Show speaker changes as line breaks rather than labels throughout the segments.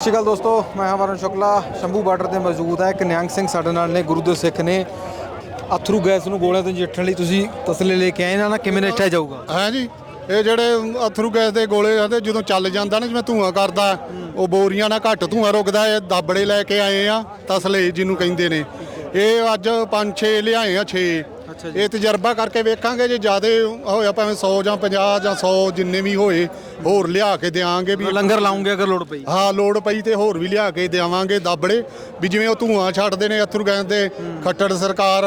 ਸਤਿ ਸ਼੍ਰੀ ਅਕਾਲ ਦੋਸਤੋ, ਮੈਂ ਹਾਂ ਵਰਨ ਸ਼ੁਕਲਾ। ਸ਼ੰਭੂ ਬਾਰਡਰ ਤੇ ਮੌਜੂਦ ਹੈ। ਇੱਕ ਨਿਹੰਗ ਸਿੰਘ ਸਾਡੇ ਨਾਲ ਨੇ, ਗੁਰੂ ਦੇ ਸਿੱਖ ਨੇ। ਅਥਰੂ ਗੈਸ ਨੂੰ ਗੋਲਿਆਂ ਤੋਂ ਨਜਿੱਠਣ ਲਈ ਤੁਸੀਂ ਤਸਲੇ ਲੈ ਕੇ ਆਏ ਨਾ ਨਾ, ਕਿਵੇਂ ਨਜਿੱਠਿਆ ਜਾਊਗਾ?
ਹੈ ਜੀ। ਇਹ ਜਿਹੜੇ ਅਥਰੂ ਗੈਸ ਦੇ ਗੋਲੇ ਆਦੇ ਜਦੋਂ ਚੱਲ ਜਾਂਦਾ ਨਾ, ਜਿਵੇਂ ਧੂਆਂ ਕਰਦਾ, ਉਹ ਬੋਰੀਆਂ ਨਾਲ ਘੱਟ ਧੂਆਂ ਰੁਕਦਾ, ਇਹ ਦਾਬੜੇ ਲੈ ਕੇ ਆਏ ਆ, ਤਸਲੇ ਜਿਹਨੂੰ ਕਹਿੰਦੇ ਨੇ। ਇਹ ਅੱਜ 5-6 ਲਿਆਏ ਆ 6 ਇਹ ਤਜਰਬਾ ਕਰਕੇ ਵੇਖਾਂਗੇ ਜੇ ਜਿਆਦੇ ਹੋਇਆ ਭਾਵੇਂ 100 ਜਾਂ 50 ਜਾਂ 100 ਜਿੰਨੇ ਵੀ ਹੋਏ ਹੋਰ ਲਿਆ ਕੇ ਦਿਆਂਗੇ ਵੀ
ਲੰਗਰ ਲਾਉਂਗੇ ਅਗਰ ਲੋੜ ਪਈ।
ਹਾਂ ਲੋੜ ਪਈ ਤੇ ਹੋਰ ਵੀ ਲਿਆ ਕੇ ਦੇਵਾਂਗੇ ਦਾਬੜੇ। ਵੀ ਜਿਵੇਂ ਉਹ ਧੂਆਂ ਛੱਡਦੇ ਨੇ ਅਥਰੂ ਗੈਸ ਦੇ ਖੱਟੜ ਸਰਕਾਰ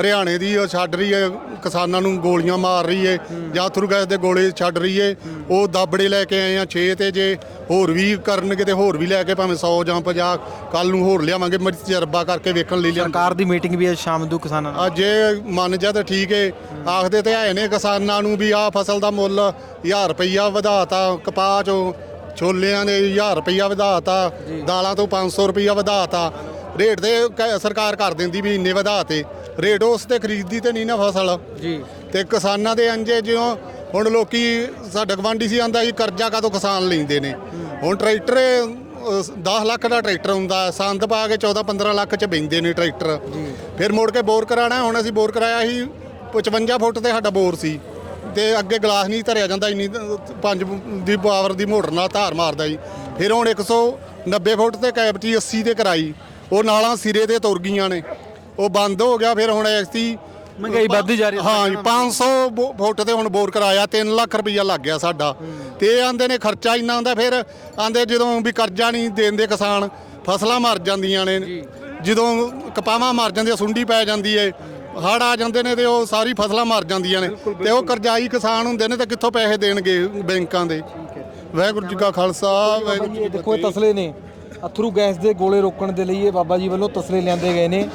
ਹਰਿਆਣੇ ਦੀ ਉਹ ਛੱਡ ਰਹੀ ਹੈ ਕਿਸਾਨਾਂ ਨੂੰ ਗੋਲੀਆਂ ਮਾਰ ਰਹੀ ਹੈ ਜਾਂ ਅਥਰੂ ਗੈਸ ਦੇ ਗੋਲੇ ਛੱਡ ਰਹੀ ਹੈ। ਉਹ ਦਾਬੜੇ ਲੈ ਕੇ ਆਏ ਆ 6 ਤੇ ਜੇ ਹੋਰ ਵੀ ਕਰਨਗੇ ਤੇ ਹੋਰ ਵੀ ਲੈ ਕੇ ਭਾਵੇਂ 100 ਜਾਂ 50 ਕੱਲ ਨੂੰ ਹੋਰ ਲਿਆਵਾਂਗੇ ਮੈਂ ਤਜਰਬਾ ਕਰਕੇ ਵੇਖਣ ਲਈ ਲਿਆ
ਸਰਕਾਰ ਦੀ ਮੀਟਿੰਗ ਵੀ ਹੈ ਸ਼ਾਮ ਨੂੰ ਕਿਸਾਨਾਂ ਨਾਲ।
ਅੱਜ ਜੇ ਮੰਨ ਜਾ ਤਾਂ ਠੀਕ ਏ। ਆਖਦੇ ਤੇ ਹੈ ਨੇ ਕਿਸਾਨਾਂ ਨੂੰ ਵੀ ਆਹ ਫਸਲ ਦਾ ਮੁੱਲ 1000 ਰੁਪਈਆ ਵਧਾਤਾ ਕਪਾਹ ਚੋਂ ਛੋਲਿਆਂ ਦੇ 1000 ਰੁਪਈਆ ਵਧਾਤਾ ਦਾਲਾਂ ਤੋਂ 500 ਰੁਪਈਆ ਵਧਾਤਾ। ਰੇਟ ਤੇ ਕ- ਸਰਕਾਰ ਕਰ ਦਿੰਦੀ ਵੀ ਇੰਨੇ ਵਧਾਤੇ। ਰੇਟ ਉਸ ਤੇ ਖਰੀਦਦੀ ਤੇ ਨਹੀਂ ਨਾ ਫਸਲ।
ਜੀ।
ਤੇ ਕਿਸਾਨਾਂ ਦੇ ਅੰਜੇ ਜਿਉਂ ਹੁਣ ਲੋਕੀ ਸਾਡਾ ਗਵਾਂਢੀ ਸੀ ਆਂਦਾ ਸੀ ਕਰਜ਼ਾ ਕਾਹਤੋਂ ਕਿਸਾਨ ਲੈਂਦੇ ਨੇ? ਹੁਣ ਟਰੈਕਟਰ 10 ਲੱਖ ਦਾ ਟਰੈਕਟਰ ਹੁੰਦਾ ਸੰਦ ਪਾ ਕੇ 14 15 ਲੱਖ ਚ ਬੈਂਦੇ ਨੇ ਟਰੈਕਟਰ। ਫਿਰ ਮੋੜ ਕੇ ਬੋਰ ਕਰਾਣਾ ਹੁਣ ਅਸੀਂ ਬੋਰ ਕਰਾਇਆ ਸੀ 55 ਫੁੱਟ ਤੇ ਸਾਡਾ ਬੋਰ ਸੀ। ਤੇ ਅੱਗੇ ਗਲਾਸ ਨਹੀਂ ਧਰਿਆ ਜਾਂਦਾ ਇੰਨੀ ਪੰਜ ਦੀ ਪਾਵਰ ਦੀ ਮੋਟਰ ਨਾਲ ਧਾਰ ਮਾਰਦਾ ਜੀ। ਫਿਰ ਹੁਣ 190 ਫੁੱਟ ਤੇ ਕੈਪਟੀ 80 ਤੇ ਕਰਾਈ। ਉਹ ਨਾਲਾਂ ਸਿਰੇ ਤੇ ਤੁਰ ਗਈਆਂ ਨੇ। ਉਹ ਬੰਦ ਹੋ ਗਿਆ ਫਿਰ ਹੁਣ ਐਸੀ
ਮਹਿੰਗਾਈ ਵੱਧਦੀ ਜਾ ਰਹੀ ਹੈ।
ਹਾਂ ਜੀ 500 ਬੋ- ਫੁੱਟ ਤੇ ਹੁਣ ਬੋਰ ਕਰਾਇਆ 3 ਲੱਖ ਰੁਪਈਆ ਲੱਗ ਗਿਆ ਸਾਡਾ। ਤੇ ਇਹ ਆਂਦੇ ਨੇ ਖਰਚਾ ਇੰਨਾ ਆਉਂਦਾ ਫਿਰ ਆਂਦੇ ਜਦੋਂ ਵੀ ਕਰਜ਼ਾ ਨਹੀਂ ਦੇਂਦੇ ਕਿਸਾਨ ਫਸਲਾਂ ਮਰ ਜਾਂਦੀਆਂ ਨੇ। ਜਦੋਂ ਕਪਾਵਾਂ ਮਰ ਜਾਂਦੀਆਂ ਸੁੰਡੀ ਪੈ ਜਾਂਦੀ ਏ ਹੜ ਆ ਜਾਂਦੇ ਨੇ ਤੇ ਉਹ ਸਾਰੀ ਫਸਲਾਂ ਮਰ ਜਾਂਦੀਆਂ ਨੇ। ਤੇ ਉਹ ਕਰਜ਼ਾਈ ਕਿਸਾਨ ਹੁੰਦੇ ਨੇ ਤੇ ਕਿੱਥੋਂ ਪੈਸੇ ਦੇਣਗੇ ਬੈਂਕਾਂ ਦੇ? ਵਾਹਿਗੁਰੂ ਜੀ ਕਾ ਖਾਲਸਾ ਵਾਹਿਗੁਰੂ ਜੀ
ਇਹ ਦੇਖੋ ਇਹ ਤਸਲੇ ਨੇ। ਅਥਰੂ ਗੈਸ ਦੇ ਗੋਲੇ ਰੋਕਣ ਦੇ ਲਈ ਇਹ ਬਾਬਾ ਜੀ ਵੱਲੋਂ ਤਸਲੇ ਲਿਆਂਦੇ ਗਏ ਨੇ।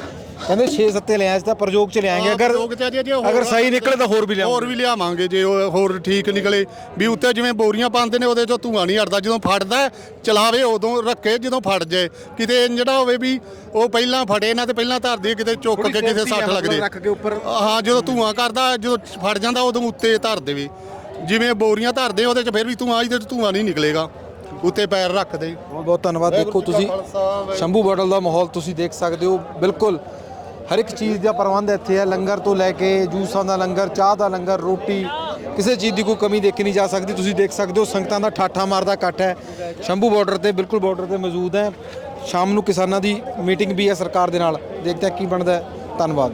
ਕਹਿੰਦੇ 6 ਸੱਤੇ ਲਿਆਏ ਇਸ ਤਾਂ ਪ੍ਰਯੋਗ ਚ ਲਿਆਏਗੇ। ਅਗਰ
ਲੋਕ ਜੇ- ਹੋਰ-
ਅਗਰ ਸਹੀ ਨਿਕਲੇ ਤਾਂ ਹੋਰ ਵੀ
ਹੋਰ
ਲਿਆਵਾਂਗੇ
ਵੀ ਲਿਆਵਾਂਗੇ ਜੇ ਉਹ ਹੋਰ ਠੀਕ ਨਿਕਲੇ। ਵੀ ਉੱਤੇ ਜਿਵੇਂ ਬੋਰੀਆਂ ਪਾਉਂਦੇ ਨੇ ਉਹਦੇ ਚੋਂ ਧੂਆਂ ਨਹੀਂ ਹਟਦਾ। ਜਦੋਂ ਫੜਦਾ ਹੈ, ਚਲਾਵੇ ਉਦੋਂ ਰੱਖੇ ਜਦੋਂ ਫੜ ਜਾਏ। ਕਿਤੇ ਇੰਜ ਜਿਹੜਾ ਹੋਵੇ ਵੀ ਉਹ ਪਹਿਲਾਂ ਫੜੇ ਨਾ ਤੇ ਪਹਿਲਾਂ ਧਰ ਦੇ ਕਿਤੇ ਚੁੱਕ ਕੇ ਕਿਸੇ ਸੱਟ ਲੱਗਦੇ
ਰੱਖ ਕੇ ਉੱਪਰ।
ਹਾਂ ਜਦੋਂ ਧੂਆਂ ਕਰਦਾ ਜਦੋਂ ਫੜ ਜਾਂਦਾ ਉਦੋਂ ਉੱਤੇ ਧਰ ਦੇਵੇ। ਜਿਵੇਂ ਬੋਰੀਆਂ ਧਰਦੇ ਉਹਦੇ ਚ ਫਿਰ ਵੀ ਧੂਆਂ ਇਹਦੇ ਚ ਧੂਆਂ ਨਹੀਂ ਨਿਕਲੇਗਾ। ਉੱਤੇ ਪੈਰ ਰੱਖ ਦੇ।
ਬਹੁਤ ਬਹੁਤ ਧੰਨਵਾਦ। ਦੇਖੋ ਤੁਸੀਂ ਸ਼ੰਭੂ ਬਾਰਡਰ ਦਾ ਮਾਹੌਲ ਤੁਸੀਂ ਦੇਖ ਸਕਦੇ ਹੋ। ਬਿਲਕੁਲ ਹਰ ਇੱਕ ਚੀਜ਼ ਦਾ ਪ੍ਰਬੰਧ ਇੱਥੇ ਹੈ। ਲੰਗਰ ਤੋਂ ਲੈ ਕੇ ਜੂਸਾਂ ਦਾ ਲੰਗਰ, ਚਾਹ ਦਾ ਲੰਗਰ, ਰੋਟੀ, ਕਿਸੇ ਚੀਜ਼ ਦੀ ਕੋਈ ਕਮੀ ਦੇਖੀ ਨਹੀਂ ਜਾ ਸਕਦੀ। ਤੁਸੀਂ ਦੇਖ ਸਕਦੇ ਹੋ ਸੰਗਤਾਂ ਦਾ ਠਾਠਾ ਮਾਰਦਾ ਇਕੱਠ ਹੈ। ਸ਼ੰਭੂ ਬਾਰਡਰ ਤੇ, ਬਿਲਕੁਲ ਬਾਰਡਰ ਤੇ ਮੌਜੂਦ ਹੈ। ਸ਼ਾਮ ਨੂੰ ਕਿਸਾਨਾਂ ਦੀ ਮੀਟਿੰਗ ਵੀ ਹੈ ਸਰਕਾਰ ਦੇ ਨਾਲ। ਦੇਖਦੇ ਹਾਂ ਕੀ ਬਣਦਾ ਹੈ। ਧੰਨਵਾਦ।